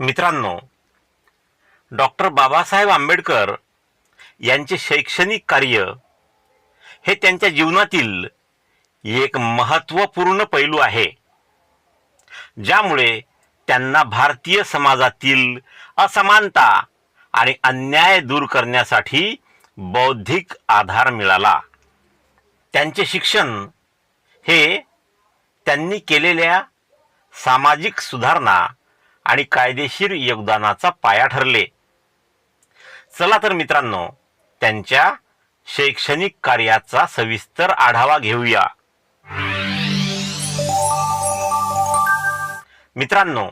मित्रांनो डॉक्टर बाबासाहेब आंबेडकर यांचे शैक्षणिक कार्य हे त्यांच्या जीवनातील एक महत्त्वपूर्ण पैलू आहे ज्यामुळे त्यांना भारतीय समाजातील असमानता आणि अन्याय दूर करण्यासाठी बौद्धिक आधार मिळाला. त्यांचे शिक्षण हे त्यांनी केलेल्या सामाजिक सुधारणा आणि कायदेशीर योगदानाचा पाया ठरले. चला तर मित्रांनो त्यांच्या शैक्षणिक कार्याचा सविस्तर आढावा घेऊया. मित्रांनो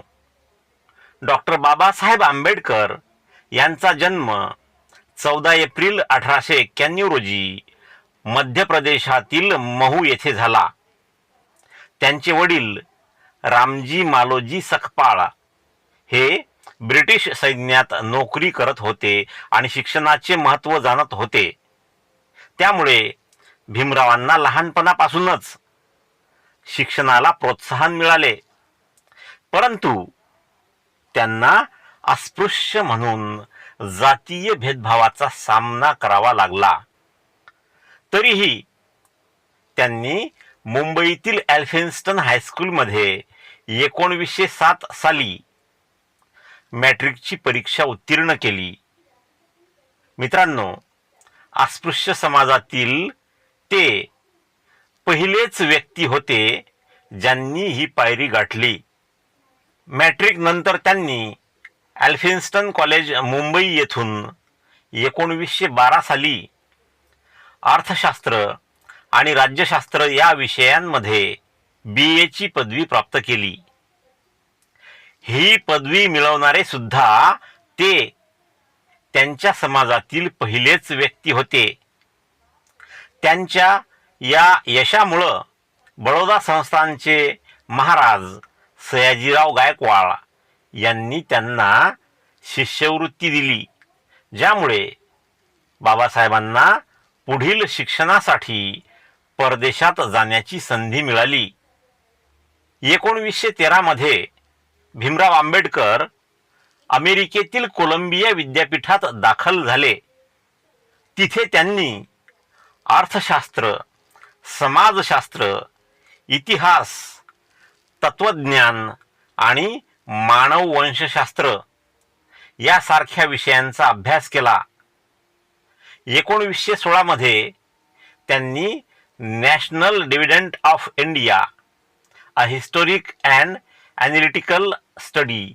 डॉक्टर बाबासाहेब आंबेडकर यांचा जन्म चौदा एप्रिल अठराशे एक्क्याण्णव रोजी मध्य प्रदेशातील महू येथे झाला. त्यांचे वडील रामजी मालोजी सकपाळ हे ब्रिटिश सैन्यात नोकरी करत होते आणि शिक्षणाचे महत्त्व जाणत होते. त्यामुळे भीमरावांना लहानपणापासूनच शिक्षणाला प्रोत्साहन मिळाले. परंतु त्यांना अस्पृश्य म्हणून जातीय भेदभावाचा सामना करावा लागला. तरीही त्यांनी मुंबईतील एल्फिन्स्टन हायस्कूलमध्ये एकोणवीसशे सात साली मॅट्रिकची परीक्षा उत्तीर्ण केली. मित्रांनो अस्पृश्य समाजातील ते पहिलेच व्यक्ती होते ज्यांनी ही पायरी गाठली. मॅट्रिक नंतर त्यांनी ॲल्फिन्स्टन कॉलेज मुंबई येथून एकोणवीसशे बारा साली अर्थशास्त्र आणि राज्यशास्त्र या विषयांमध्ये बी एची पदवी प्राप्त केली. ही पदवी मिळवणारे सुद्धा ते त्यांच्या समाजातील पहिलेच व्यक्ती होते. त्यांच्या या यशामुळं बडोदा संस्थानचे महाराज सयाजीराव गायकवाड यांनी त्यांना शिष्यवृत्ती दिली ज्यामुळे बाबासाहेबांना पुढील शिक्षणासाठी परदेशात जाण्याची संधी मिळाली. एकोणवीसशे तेरामध्ये भीमराव आंबेडकर अमेरिकेतील कोलंबिया विद्यापीठात दाखल झाले. तिथे त्यांनी अर्थशास्त्र समाजशास्त्र इतिहास तत्वज्ञान आणि मानववंशशास्त्र यासारख्या विषयांचा अभ्यास केला. एकोणवीसशे सोळामध्ये त्यांनी national dividend of India a historic and analytical study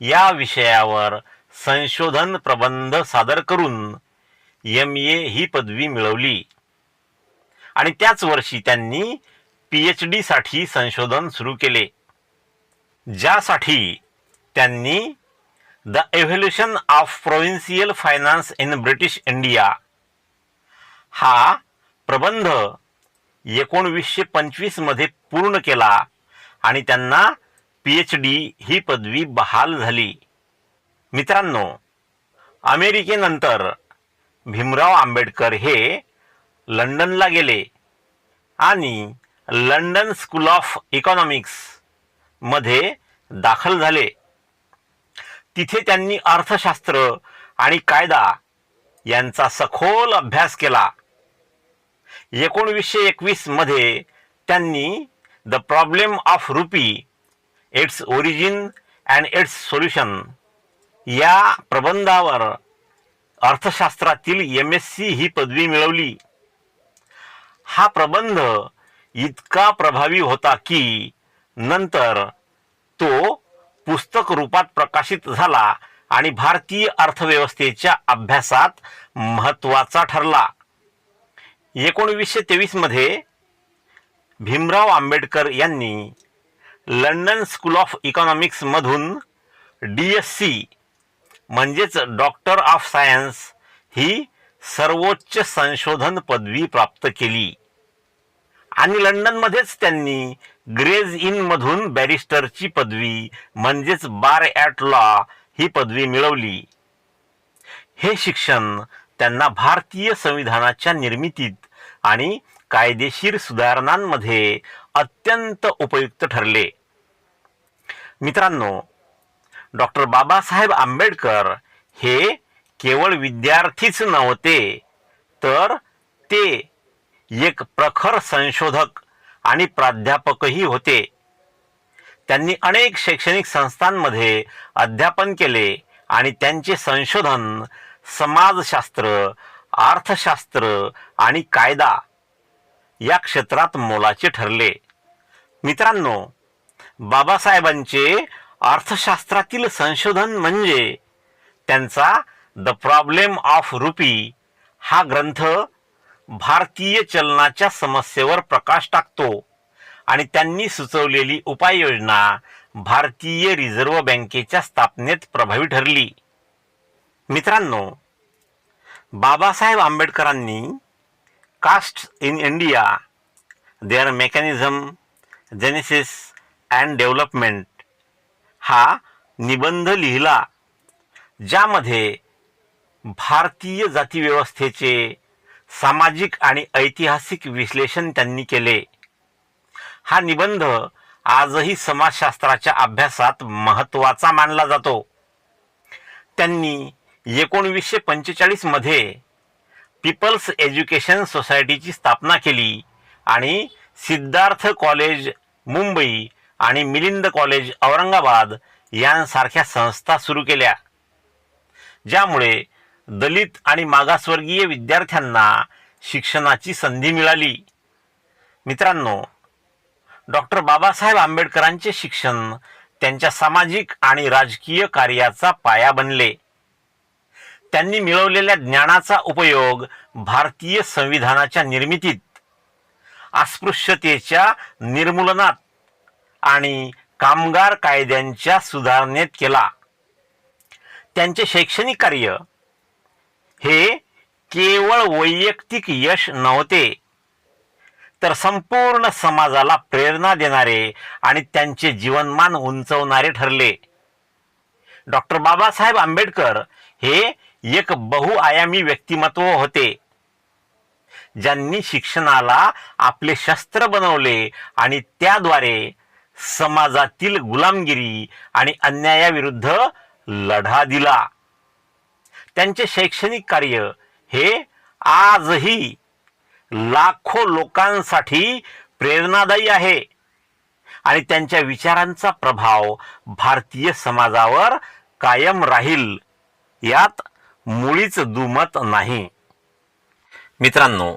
या विषयावर संशोधन प्रबंध सादर करून एम ए ही पदवी मिळवली. आणि त्याच वर्षी त्यांनी पी एच डीसाठी संशोधन सुरू केले. ज्यासाठी त्यांनी the evolution of provincial finance in British India हा प्रबंध एकोणवीसशे पंचवीसमध्ये पूर्ण केला आणि त्यांना पी एच डी ही पदवी बहाल झाली. मित्रांनो अमेरिकेनंतर भीमराव आंबेडकर हे लंडनला गेले आणि लंडन स्कूल ऑफ इकॉनॉमिक्समध्ये दाखल झाले. तिथे त्यांनी अर्थशास्त्र आणि कायदा यांचा सखोल अभ्यास केला. एकोणवीसशे एकवीसमध्ये त्यांनी the problem of rupee its origin and its solution या प्रबंधावर अर्थशास्त्रातील एम एस सी ही पदवी मिळवली. हा प्रबंध इतका प्रभावी होता की नंतर तो पुस्तक रूपात प्रकाशित झाला आणि भारतीय अर्थव्यवस्थेच्या अभ्यासात महत्त्वाचा ठरला. एकोणवीसशे तेवीसमध्ये भीमराव आंबेडकर यांनी लंडन स्कूल ऑफ इकॉनॉमिक्समधून डी एस सी म्हणजेच डॉक्टर ऑफ सायन्स ही सर्वोच्च संशोधन पदवी प्राप्त केली. आणि लंडनमध्येच त्यांनी ग्रेज इनमधून बॅरिस्टरची पदवी म्हणजेच बार ॲट लॉ ही पदवी मिळवली. हे शिक्षण त्यांना भारतीय संविधानाच्या निर्मितीत आणि कायदेशीर सुधारणांमध्ये अत्यंत उपयुक्त ठरले. मित्रांनो डॉक्टर बाबासाहेब आंबेडकर हे केवळ विद्यार्थीच नव्हते तर ते एक प्रखर संशोधक आणि प्राध्यापकही होते. त्यांनी अनेक शैक्षणिक संस्थांमध्ये अध्यापन केले आणि त्यांचे संशोधन समाजशास्त्र अर्थशास्त्र आणि कायदा या क्षेत्रात मोलाचे ठरले. मित्रांनो बाबासाहेबांचे अर्थशास्त्रातील संशोधन म्हणजे त्यांचा द प्रॉब्लेम ऑफ रुपी हा ग्रंथ भारतीय चलनाच्या समस्येवर प्रकाश टाकतो आणि त्यांनी सुचवलेली उपाययोजना भारतीय रिझर्व्ह बँकेच्या स्थापनेत प्रभावी ठरली. मित्रांनो बाबासाहेब आंबेडकरांनी caste in India their mechanism genesis and development हा निबंध लिहिला ज्यामध्ये भारतीय जातीव्यवस्थेचे सामाजिक आणि ऐतिहासिक विश्लेषण त्यांनी केले. हा निबंध आजही समाजशास्त्राच्या अभ्यासात महत्त्वाचा मानला जातो. त्यांनी एकोणवीसशे पंचेचाळीसमध्ये पीपल्स एज्युकेशन सोसायटीची स्थापना केली आणि सिद्धार्थ कॉलेज मुंबई आणि मिलिंद कॉलेज औरंगाबाद यांसारख्या संस्था सुरू केल्या ज्यामुळे दलित आणि मागासवर्गीय विद्यार्थ्यांना शिक्षणाची संधी मिळाली. मित्रांनो डॉक्टर बाबासाहेब आंबेडकरांचे शिक्षण त्यांच्या सामाजिक आणि राजकीय कार्याचा पाया बनले. त्यांनी मिळवलेल्या ज्ञानाचा उपयोग भारतीय संविधानाच्या निर्मितीत अस्पृश्यतेच्या निर्मूलनात आणि कामगार कायद्यांच्या सुधारणेत केला. त्यांचे शैक्षणिक कार्य हे केवळ वैयक्तिक यश नव्हते तर संपूर्ण समाजाला प्रेरणा देणारे आणि त्यांचे जीवनमान उंचवणारे ठरले. डॉक्टर बाबासाहेब आंबेडकर हे एक बहुआयामी व्यक्तिमत्व होते. ज्यांनी शिक्षणाला आपले शस्त्र बनवले आणि त्याद्वारे समाजातील गुलामगिरी आणि अन्यायाविरुद्ध लढा दिला. त्यांचे शैक्षणिक कार्य हे आजही लाखो लोकांसाठी प्रेरणादायी आहे आणि त्यांच्या विचारांचा प्रभाव भारतीय समाजावर कायम राहील यात मुळीच दुमत नाही. मित्रांनो